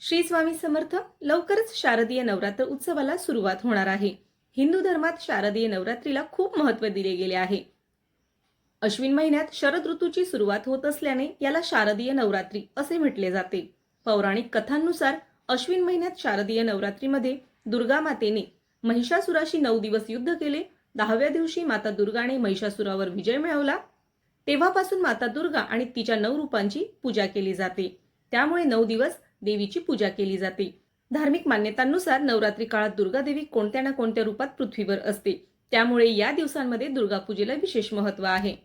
श्री स्वामी समर्थ लवकरच शारदीय नवरात्र उत्सवाला सुरुवात होणार आहे. हिंदू धर्मात शारदीय नवरात्रीला खूप महत्त्व दिले गेले आहे. अश्विन महिन्यात शरद ऋतूची सुरुवात होत असल्याने याला शारदीय नवरात्री असे म्हटले जाते. पौराणिक कथांनुसार अश्विन महिन्यात शारदीय नवरात्रीमध्ये दुर्गा मातेने महिषासुराशी नऊ दिवस युद्ध केले. दहाव्या दिवशी माता दुर्गाने महिषासुरावर विजय मिळवला. तेव्हापासून माता दुर्गा आणि तिच्या नऊ रूपांची पूजा केली जाते. त्यामुळे नऊ दिवस देवीची पूजा केली जाते. धार्मिक मान्यतांनुसार नवरात्री काळात दुर्गा देवी कोणत्या ना कोणत्या रूपात पृथ्वीवर असते. त्यामुळे या दिवसांमध्ये दुर्गा पूजेला विशेष महत्त्व आहे.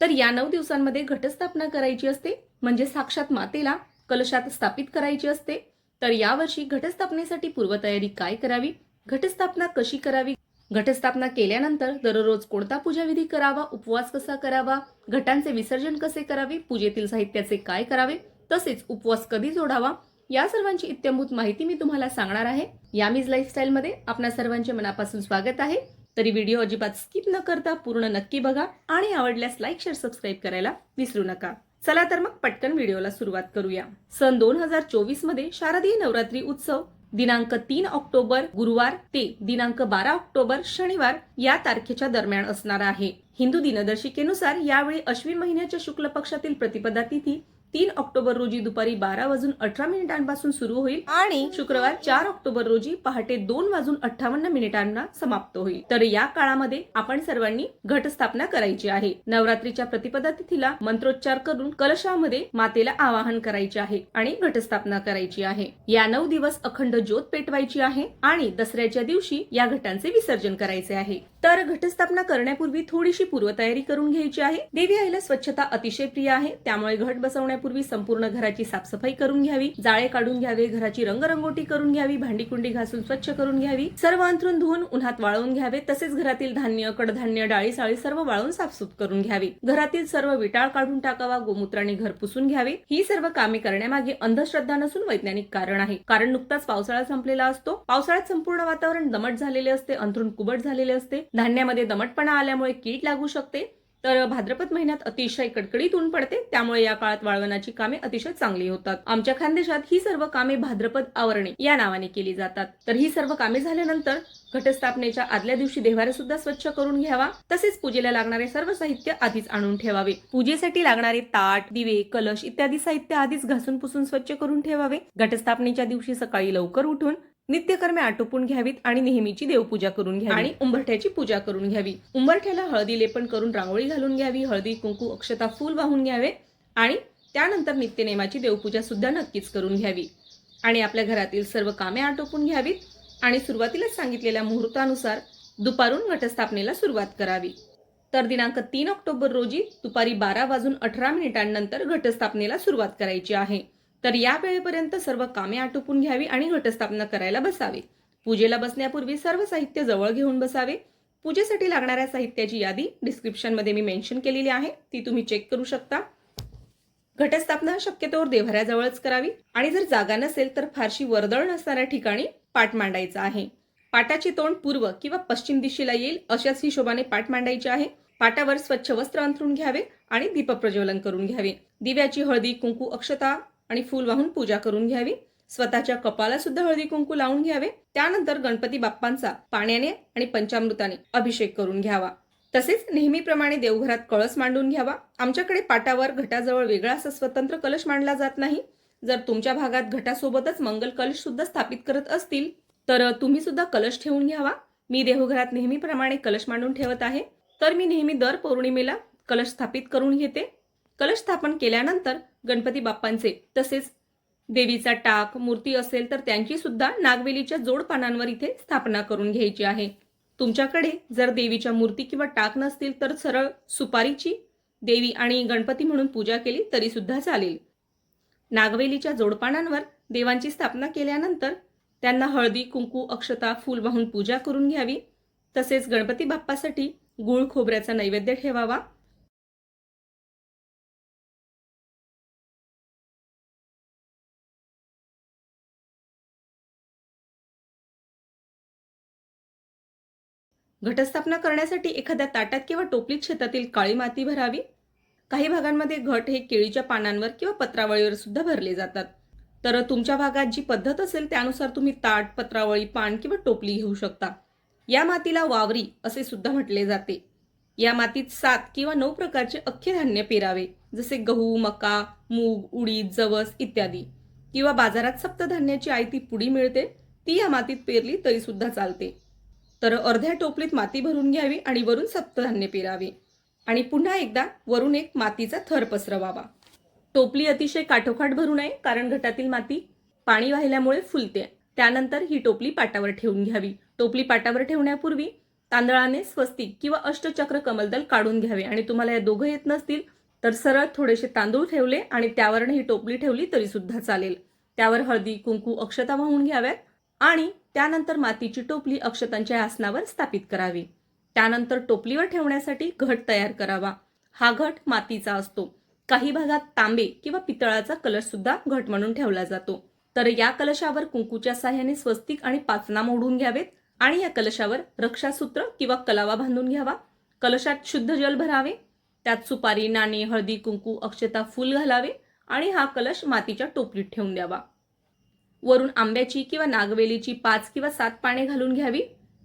तर या नऊ दिवसांमध्ये घटस्थापना करायची असते म्हणजे साक्षात मातेला कलशात स्थापित करायची असते. तर यावर्षी घटस्थापनेसाठी पूर्वतयारी काय करावी? घटस्थापना कशी करावी? घटस्थापना केल्यानंतर दररोज कोणता पूजाविधी करावा? उपवास कसा करावा? घटांचे विसर्जन कसे करावे? पूजेतील साहित्याचे काय करावे? तसेच उपवास कधी जोडावा? या सर्वांची इत्यंभूत माहिती मी तुम्हाला सांगणार आहे. यामीज लाईफस्टाईलमध्ये आपणा सर्वांचे मनापासून स्वागत आहे. तरी व्हिडिओ अजिबात स्किप न करता पूर्ण नक्की बघा आणि आवडल्यास लाईक शेअर सबस्क्राईब करायला विसरू नका. चला तर मग पटकन व्हिडिओला सुरुवात करूया. सन दोन हजार चोवीसमध्ये शारदीय नवरात्री उत्सव दिनांक तीन ऑक्टोबर गुरुवार ते दिनांक बारा ऑक्टोबर शनिवार या तारखेच्या दरम्यान असणार आहे. हिंदू दिनदर्शिकेनुसार यावेळी अश्विन महिन्याच्या शुक्ल पक्षातील प्रतिपदा तिथी तीन ऑक्टोबर रोजी दुपारी बारा वाजून अठरा मिनिटांपासून सुरू होईल आणि शुक्रवार चार ऑक्टोबर रोजी पहाटे दोन वाजून अठ्ठावन्न मिनिटांना समाप्त होईल. तर या काळामध्ये आपण सर्वांनी घटस्थापना करायची आहे. नवरात्रीच्या प्रतिपदा तिथीला मंत्रोच्चार करून कलशामध्ये मातेला आवाहन करायचे आहे आणि घटस्थापना करायची आहे. या नऊ दिवस अखंड ज्योत पेटवायची आहे आणि दसऱ्याच्या दिवशी या घटांचे विसर्जन करायचे आहे. तर घटस्थापना करण्यापूर्वी थोडीशी पूर्वतयारी करून घ्यायची आहे. देवी आईला स्वच्छता अतिशय प्रिय आहे. त्यामुळे घट बसवण्यापूर्वी संपूर्ण घराची साफसफाई करून घ्यावी. जाळे काढून घ्यावे. घराची रंगरंगोटी करून घ्यावी. भांडी कुंडी घासून स्वच्छ करून घ्यावी. सर्व अंथरून धुवून उन्हात वाळवून घ्यावे. तसेच घरातील धान्य कडधान्य डाळी साळी सर्व वाळून साफसूफ करून घ्यावी. घरातील सर्व विटाळ काढून टाकावा. गोमूत्राने घर पुसून घ्यावे. ही सर्व कामे करण्यामागे अंधश्रद्धा नसून वैज्ञानिक कारण आहे. कारण नुकताच पावसाळा संपलेला असतो. पावसाळ्यात संपूर्ण वातावरण दमट झालेले असते. अंथरून कुबट झालेले असते. धान्यामध्ये दमटपणा आल्यामुळे कीड लागू शकते. तर भाद्रपद महिन्यात अतिशय कडकडीत ऊन पडते. त्यामुळे या काळात वाळवणाची कामे अतिशय चांगली होतात. आमच्या खानदेशात ही सर्व कामे भाद्रपद आवरणे या नावाने केली जातात. तर ही सर्व कामे झाल्यानंतर घटस्थापनेच्या आदल्या दिवशी देव्हारे सुद्धा स्वच्छ करून घ्यावा. तसेच पूजेला लागणारे सर्व साहित्य आधीच आणून ठेवावे. पूजेसाठी लागणारे ताट दिवे कलश इत्यादी साहित्य आधीच घासून पुसून स्वच्छ करून ठेवावे. घटस्थापनेच्या दिवशी सकाळी लवकर उठून नित्यकर्मे आटोपून घ्यावीत आणि नेहमीची देवपूजा करून घ्यावी. आणि उंबरठ्याची पूजा करून घ्यावी. उंबरठ्याला हळदी लेपन करून रांगोळी घालून घ्यावी हळदी कुंकू अक्षता फूल वाहून घ्यावे आणि त्यानंतर नित्यनेमाची देवपूजा सुद्धा नक्कीच करून घ्यावी. आणि आपल्या घरातील सर्व कामे आटोपून घ्यावीत आणि सुरुवातीलाच सांगितलेल्या मुहूर्तानुसार दुपारून घटस्थापनेला सुरुवात करावी. तर दिनांक तीन ऑक्टोबर रोजी दुपारी बारा वाजून अठरा मिनिटांनंतर घटस्थापनेला सुरुवात करायची आहे. तर या वेळेपर्यंत सर्व कामे आटोपून घ्यावी आणि घटस्थापना करायला बसावे. पूजेला बसण्यापूर्वी सर्व साहित्य जवळ घेऊन बसावे. पूजेसाठी लागणाऱ्या साहित्याची यादी डिस्क्रिप्शनमध्ये मी मेन्शन केलेली आहे. ती तुम्ही चेक करू शकता. घटस्थापना शक्यतोवर देव्हाऱ्याजवळच करावी. आणि जर जागा नसेल तर फारशी वर्दळ नसणाऱ्या ठिकाणी पाठ मांडायचा आहे. पाटाची तोंड पूर्व किंवा पश्चिम दिशेला येईल अशाच हिशोबाने पाठ मांडायची आहे. पाटावर स्वच्छ वस्त्र अंथरून घ्यावे आणि दीपप्रज्वलन करून घ्यावे. दिव्याची हळदी कुंकू अक्षता आणि फूल वाहून पूजा करून घ्यावी. स्वतःच्या कपाला सुद्धा हळदी कुंकू लावून घ्यावे. त्यानंतर गणपती बाप्पांचा पाण्याने आणि पंचामृताने अभिषेक करून घ्यावा. तसेच नेहमीप्रमाणे देवघरात कळस मांडून घ्यावा. आमच्याकडे पाटावर घटाजवळ वेगळा असा स्वतंत्र कलश मांडला जात नाही. जर तुमच्या भागात घटासोबतच मंगल कलश सुद्धा स्थापित करत असतील तर तुम्ही सुद्धा कलश ठेवून घ्यावा. मी देवघरात नेहमीप्रमाणे कलश मांडून ठेवत आहे. तर मी नेहमी दर पौर्णिमेला कलश स्थापित करून घेते. कलश स्थापन केल्यानंतर गणपती बाप्पांचे. तसेच देवीचा टाक मूर्ती असेल तर त्यांची सुद्धा नागवेलीच्या जोड पानांवर इथे स्थापना करून घ्यायची आहे. तुमच्याकडे जर देवीच्या मूर्ती किंवा टाक नसतील तर सरळ सुपारीची देवी आणि गणपती म्हणून पूजा केली तरी सुद्धा चालेल. नागवेलीच्या जोडपानांवर देवांची स्थापना केल्यानंतर त्यांना हळदी कुंकू अक्षता फूल वाहून पूजा करून घ्यावी. तसेच गणपती बाप्पासाठी गुळ खोबऱ्याचा नैवेद्य ठेवावा. घटस्थापना करण्यासाठी एखाद्या ताटात किंवा टोपलीत शेतातील काळी माती भरावी. काही भागांमध्ये घट हे केळीच्या पानांवर किंवा पत्रावळीवर सुद्धा भरले जातात. तर तुमच्या भागात जी पद्धत असेल त्यानुसार तुम्ही ताट पत्रावळी पान किंवा टोपली घेऊ शकता. या मातीला वावरी असे सुद्धा म्हटले जाते. या मातीत सात किंवा नऊ प्रकारचे अख्खे धान्य पेरावे जसे गहू मका मूग उडीद जवस इत्यादी. किंवा बाजारात सप्तधान्याची आयती पुडी मिळते ती या मातीत पेरली तरी सुद्धा चालते. तर अर्ध्या टोपलीत माती भरून घ्यावी आणि वरून सप्तधान्य पिरावी. आणि पुन्हा एकदा वरून एक मातीचा थर पसरवावा. टोपली अतिशय काठोकाठ भरू नये कारण घटातील माती पाणी वाहिल्यामुळे फुलते. त्यानंतर ही टोपली पाटावर ठेवून घ्यावी. टोपली पाटावर ठेवण्यापूर्वी तांदळाने स्वस्तिक किंवा अष्टचक्र कमलदल काढून घ्यावे. आणि तुम्हाला या दोघं येत नसतील तर सरळ थोडेसे तांदूळ ठेवले आणि त्यावरनं ही टोपली ठेवली तरी सुद्धा चालेल. त्यावर हळदी कुंकू अक्षता वाहून घ्याव्यात. आणि त्यानंतर मातीची टोपली अक्षतांच्या आसनावर स्थापित करावी. त्यानंतर टोपलीवर ठेवण्यासाठी घट तयार करावा. हा घट मातीचा असतो. काही भागात तांबे किंवा पितळाचा कलश सुद्धा घट म्हणून ठेवला जातो. तर या कलशावर कुंकूच्या साह्याने स्वस्तिक आणि पाचना मोडून घ्यावेत आणि या कलशावर रक्षासूत्र किंवा कलावा बांधून घ्यावा. कलशात शुद्ध जल भरावे. त्यात सुपारी नाणे हळदी कुंकू अक्षता फूल घालावे आणि हा कलश मातीच्या टोपलीत ठेवून द्यावा. वरून आंब्याची किंवा नागवेलीची पाच किंवा सात पाने घालून घ्यावी.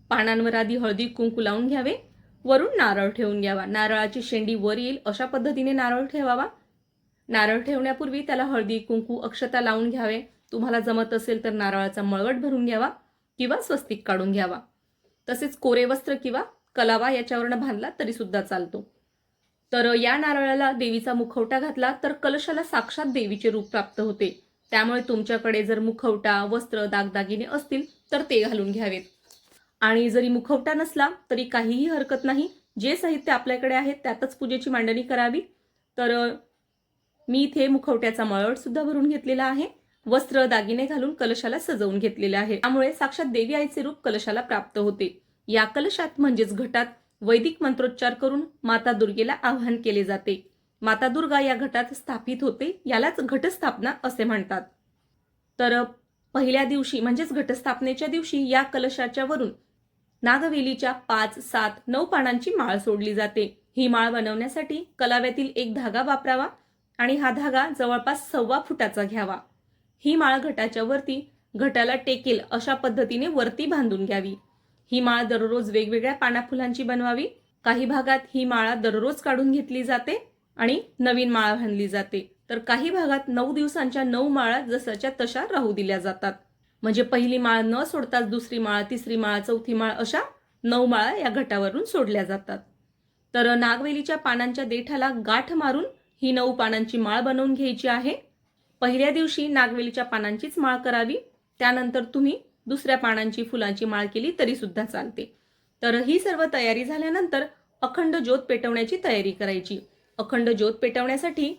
पानांवर आधी हळदी कुंकू लावून घ्यावे. वरून नारळ ठेवून घ्यावा. नारळाची शेंडी वर येईल अशा पद्धतीने नारळ ठेवावा. नारळ ठेवण्यापूर्वी त्याला हळदी कुंकू अक्षता लावून घ्यावे. तुम्हाला जमत असेल तर नारळाचा मळवट भरून घ्यावा किंवा स्वस्तिक काढून घ्यावा. तसेच कोरे वस्त्र किंवा कलावा याच्यावरनं बांधला तरी सुद्धा चालतो. तर या नारळाला देवीचा मुखवटा घातला तर कलशाला साक्षात देवीचे रूप प्राप्त होते. त्यामुळे तुमच्याकडे जर मुखवटा वस्त्र दागदागिने असतील तर ते घालून घ्यावेत. आणि जरी मुखवटा नसला तरी काहीही हरकत नाही. जे साहित्य आपल्याकडे आहे त्यातच पूजेची मांडणी करावी. तर मी इथे मुखवट्याचा मळवट सुद्धा भरून घेतलेला आहे. वस्त्र दागिने घालून कलशाला सजवून घेतलेले आहे. त्यामुळे साक्षात देवी आईचे रूप कलशाला प्राप्त होते. या कलशात म्हणजेच घटात वैदिक मंत्रोच्चार करून माता दुर्गेला आवाहन केले जाते. माता दुर्गा या घटात स्थापित होते यालाच घटस्थापना असे म्हणतात. तर पहिल्या दिवशी म्हणजेच घटस्थापनेच्या दिवशी या कलशाच्या वरून नागवेलीच्या पाच सात नऊ पानांची माळ सोडली जाते. ही माळ बनवण्यासाठी कलाव्यातील एक धागा वापरावा आणि हा धागा जवळपास सव्वा फुटाचा घ्यावा. ही माळ घटाच्या वरती घटाला टेकेल अशा पद्धतीने वरती बांधून घ्यावी. ही माळ दररोज वेगवेगळ्या पाना फुलांची बनवावी. काही भागात ही माळा दररोज काढून घेतली जाते. आणि नवीन माळा बांधली जाते. तर काही भागात नऊ दिवसांच्या नऊ माळा जसाच्या तशा राहू दिल्या जातात. म्हणजे पहिली माळ न सोडताच दुसरी माळ तिसरी माळ चौथी माळ अशा नऊ माळा या घटावरून सोडल्या जातात. तर नागवेलीच्या पानांच्या देठाला गाठ मारून ही नऊ पानांची माळ बनवून घ्यायची आहे. पहिल्या दिवशी नागवेलीच्या पानांचीच माळ करावी. त्यानंतर तुम्ही दुसऱ्या पानांची फुलांची माळ केली तरी सुद्धा चालते. तर ही सर्व तयारी झाल्यानंतर अखंड ज्योत पेटवण्याची तयारी करायची. अखंड ज्योत पेटवण्यासाठी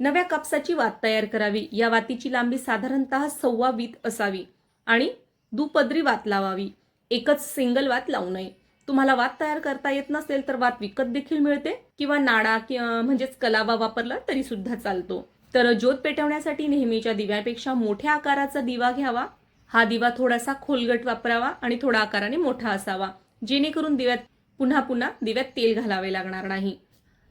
नव्या कापसाची वात तयार करावी. या वातीची लांबी साधारणतः सव्वा वीत असावी आणि दुपदरी वात लावावी. एकच सिंगल वात लावू नये. तुम्हाला वात तयार करता येत नसेल तर वात विकत देखील मिळते किंवा नाडा किंवा म्हणजेच कलावा वापरला तरी सुद्धा चालतो. तर ज्योत पेटवण्यासाठी नेहमीच्या दिव्यापेक्षा मोठ्या आकाराचा दिवा घ्यावा. हा दिवा थोडासा खोलगट वापरावा आणि थोडा आकाराने मोठा असावा. जेणेकरून दिव्यात पुन्हा पुन्हा दिव्यात तेल घालावे लागणार नाही.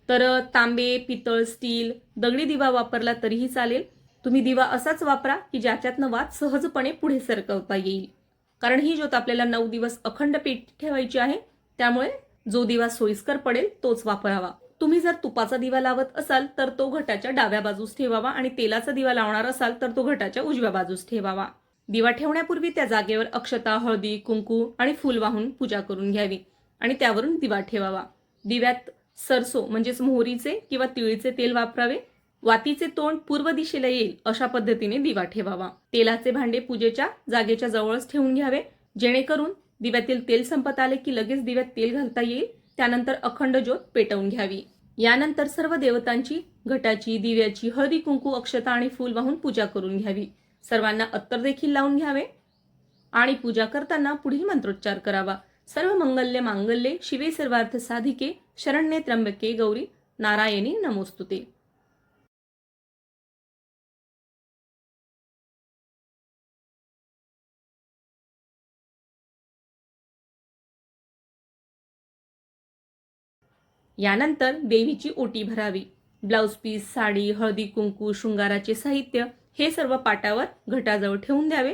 तर तांबे पितळ स्टील दगडी दिवा वापरला तरीही चालेल. तुम्ही दिवा असाच वापरा की ज्याच्यातनं वाद सहजपणे पुढे सरकवता येईल. कारण ही ज्योत आपल्याला नऊ दिवस अखंड पेट ठेवायची आहे. त्यामुळे जो दिवा सोयीस्कर पडेल तोच वापरावा. तुम्ही जर तुपाचा दिवा लावत असाल तर तो घटाच्या डाव्या बाजूस ठेवावा आणि तेलाचा दिवा लावणार असाल तर तो घटाच्या उजव्या बाजूस ठेवावा. दिवा ठेवण्यापूर्वी त्या जागेवर अक्षता हळदी कुंकू आणि फूल वाहून पूजा करून घ्यावी आणि त्यावरून दिवा ठेवावा. दिव्यात सरसो म्हणजेच मोहरीचे किंवा तिळीचे तेल वापरावे. वातीचे तोंड पूर्व दिशेला येईल अशा पद्धतीने दिवा ठेवावा. तेलाचे भांडे पूजेच्या जागेच्या जवळच ठेवून घ्यावे. जेणेकरून दिव्यातील तेल संपत आले की लगेच दिव्यात तेल घालता येईल. त्यानंतर अखंड ज्योत पेटवून घ्यावी. यानंतर सर्व देवतांची घटाची दिव्याची हळदी कुंकू अक्षता आणि फूल वाहून पूजा करून घ्यावी. सर्वांना अत्तर देखील लावून घ्यावे. आणि पूजा करताना पुढील मंत्रोच्चार करावा. सर्व मंगल्य मांगल्ये शिवे सर्वार्थ साधिके शरण्ये त्र्यंबके गौरी नारायणी नमोस्तुते यानंतर देवीची ओटी भरावी. ब्लाऊज पीस साडी हळदी कुंकू शृंगाराचे साहित्य हे सर्व पाटावर घटाजवळ ठेवून द्यावे.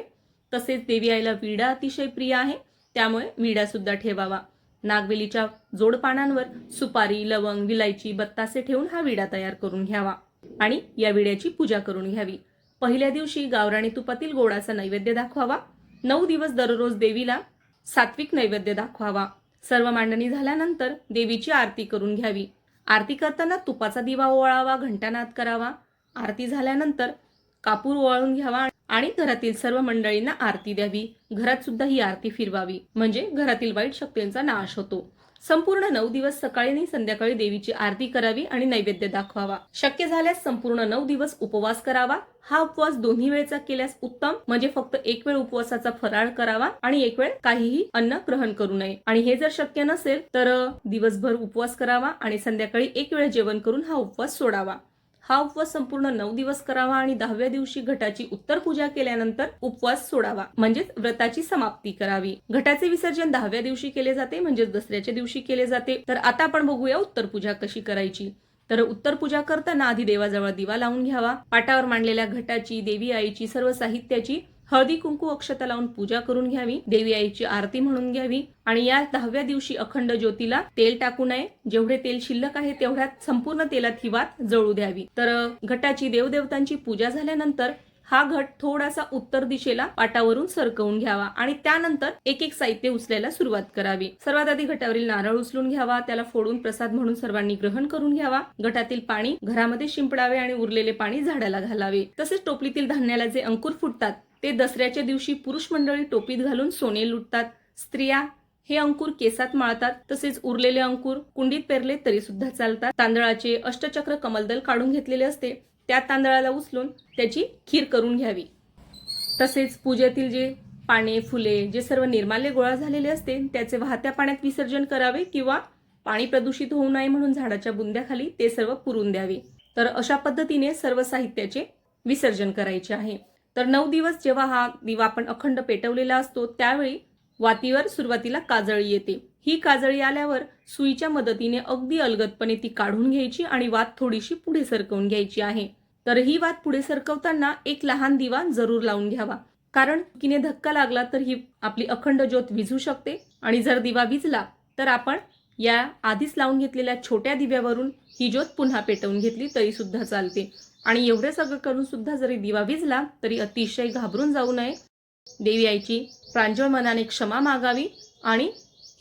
तसेच देवी आईला विडा अतिशय प्रिय आहे त्यामुळे विडा सुद्धा ठेवावा. नागवेलीच्या जोडपानांवर सुपारी लवंग विलायची बत्तासे ठेवून हा विडा तयार करून घ्यावा. आणि या विड्याची पूजा करून घ्यावी. पहिल्या दिवशी गावराणी तुपातील गोडाचा नैवेद्य दाखवावा. नऊ दिवस दररोज देवीला सात्विक नैवेद्य दाखवावा. सर्व मांडणी झाल्यानंतर देवीची आरती करून घ्यावी. आरती करताना तुपाचा दिवा ओवाळावा घंटानाद करावा. आरती झाल्यानंतर कापूर ओवाळून घ्यावा. आणि घरातील सर्व मंडळींना आरती द्यावी. घरात सुद्धा ही आरती फिरवावी. म्हणजे घरातील वाईट शक्तींचा नाश होतो. संपूर्ण नऊ दिवस सकाळी आणि संध्याकाळी देवीची आरती करावी आणि नैवेद्य दाखवावा. शक्य झाल्यास संपूर्ण नऊ दिवस उपवास करावा. हा उपवास दोन्ही वेळेचा केल्यास उत्तम. म्हणजे फक्त एक वेळ उपवासाचा फराळ करावा आणि एक वेळ काहीही अन्न ग्रहण करू नये. आणि हे जर शक्य नसेल तर दिवसभर उपवास करावा आणि संध्याकाळी एक वेळ जेवण करून हा उपवास सोडावा. हा उपवास संपूर्ण नऊ दिवस करावा आणि दहाव्या दिवशी घटाची उत्तर पूजा केल्यानंतर उपवास सोडावा म्हणजेच व्रताची समाप्ती करावी. घटाचे विसर्जन दहाव्या दिवशी केले जाते म्हणजेच दसऱ्याच्या दिवशी केले जाते. तर आता आपण बघूया उत्तर पूजा कशी करायची. तर उत्तर पूजा करताना आधी देवाजवळ दिवा लावून घ्यावा. पाटावर मांडलेल्या घटाची देवी आईची सर्व साहित्याची हळदी कुंकू अक्षता लावून पूजा करून घ्यावी देवी आईची आरती म्हणून घ्यावी आणि या दहाव्या दिवशी अखंड ज्योतीला तेल टाकू नये. जेवढे तेल शिल्लक आहे तेवढ्यात संपूर्ण तेलात ही वात जळू द्यावी. तर घटाची देवदेवतांची पूजा झाल्यानंतर हा घट थोडासा उत्तर दिशेला पाटावरून सरकवून घ्यावा आणि त्यानंतर एक एक साहित्य उचलायला सुरुवात करावी. सर्वात आधी घटावरील नारळ उचलून घ्यावा त्याला फोडून प्रसाद म्हणून सर्वांनी ग्रहण करून घ्यावा. घटातील पाणी घरामध्ये शिंपडावे आणि उरलेले पाणी झाडाला घालावे. तसेच टोपलीतील धान्याला जे अंकुर फुटतात ते दसऱ्याच्या दिवशी पुरुष मंडळी टोपीत घालून सोने लुटतात. स्त्रिया हे अंकुर केसात माळतात तसेच उरलेले अंकुर कुंडीत पेरले तरी सुद्धा चालतात. तांदळाचे अष्टचक्र कमलदल काढून घेतलेले असते त्या तांदळाला उचलून त्याची खीर करून घ्यावी. तसेच पूजेतील जे पाने फुले जे सर्व निर्माल्य गोळा झालेले असते त्याचे वाहत्या पाण्यात विसर्जन करावे किंवा पाणी प्रदूषित होऊ नये म्हणून झाडाच्या बुंद्याखाली ते सर्व पुरून द्यावे. तर अशा पद्धतीने सर्व साहित्याचे विसर्जन करायचे आहे. तर नऊ दिवस जेव्हा हा दिवा आपण अखंड पेटवलेला असतो त्यावेळी वातीवर सुरुवातीला काजळी येते. ही काजळी आल्यावर सुईच्या मदतीने अगदी अलगदपणे ती काढून घ्यायची आणि वात थोडीशी पुढे सरकवून घ्यायची आहे. तर ही वात पुढे सरकवताना एक लहान दिवा जरूर लावून घ्यावा. कारण किने धक्का लागला तर ही आपली अखंड ज्योत विझू शकते आणि जर दिवा विझला तर आपण या आधीच लावून घेतलेल्या छोट्या दिव्यावरून ही ज्योत पुन्हा पेटवून घेतली तरी सुद्धा चालते. आणि एवढे सगळं करून सुद्धा जरी दिवा विजला तरी अतिशय घाबरून जाऊ नये. देवी आईची प्रांजळ मनाने क्षमा मागावी आणि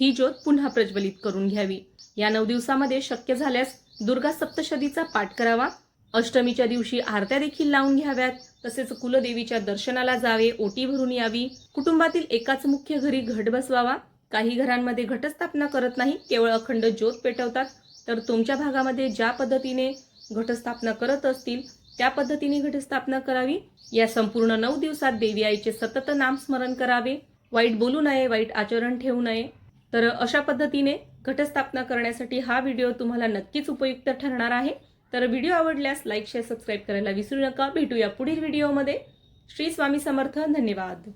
ही ज्योत पुन्हा प्रज्वलित करून घ्यावी. या नऊ दिवसामध्ये शक्य झाल्यास दुर्गा सप्तशतीचा पाठ करावा. अष्टमीच्या दिवशी आरत्या देखील लावून घ्याव्यात. तसेच कुलदेवीच्या दर्शनाला जावे ओटी भरून यावी. कुटुंबातील एकाच मुख्य घरी घट बसवावा. काही घरांमध्ये घटस्थापना करत नाही केवळ अखंड ज्योत पेटवतात. तर तुमच्या भागामध्ये ज्या पद्धतीने घटस्थापना करत असतील त्या पद्धतीने घटस्थापना करावी. या संपूर्ण नऊ दिवसात देवी आईचे सतत नामस्मरण करावे. वाईट बोलू नये वाईट आचरण ठेवू नये. तर अशा पद्धतीने घटस्थापना करण्यासाठी हा व्हिडिओ तुम्हाला नक्कीच उपयुक्त ठरणार आहे. तर व्हिडिओ आवडल्यास लाईक शेअर सबस्क्राईब करायला विसरू नका. भेटूया पुढील व्हिडिओमध्ये. श्री स्वामी समर्थ. धन्यवाद.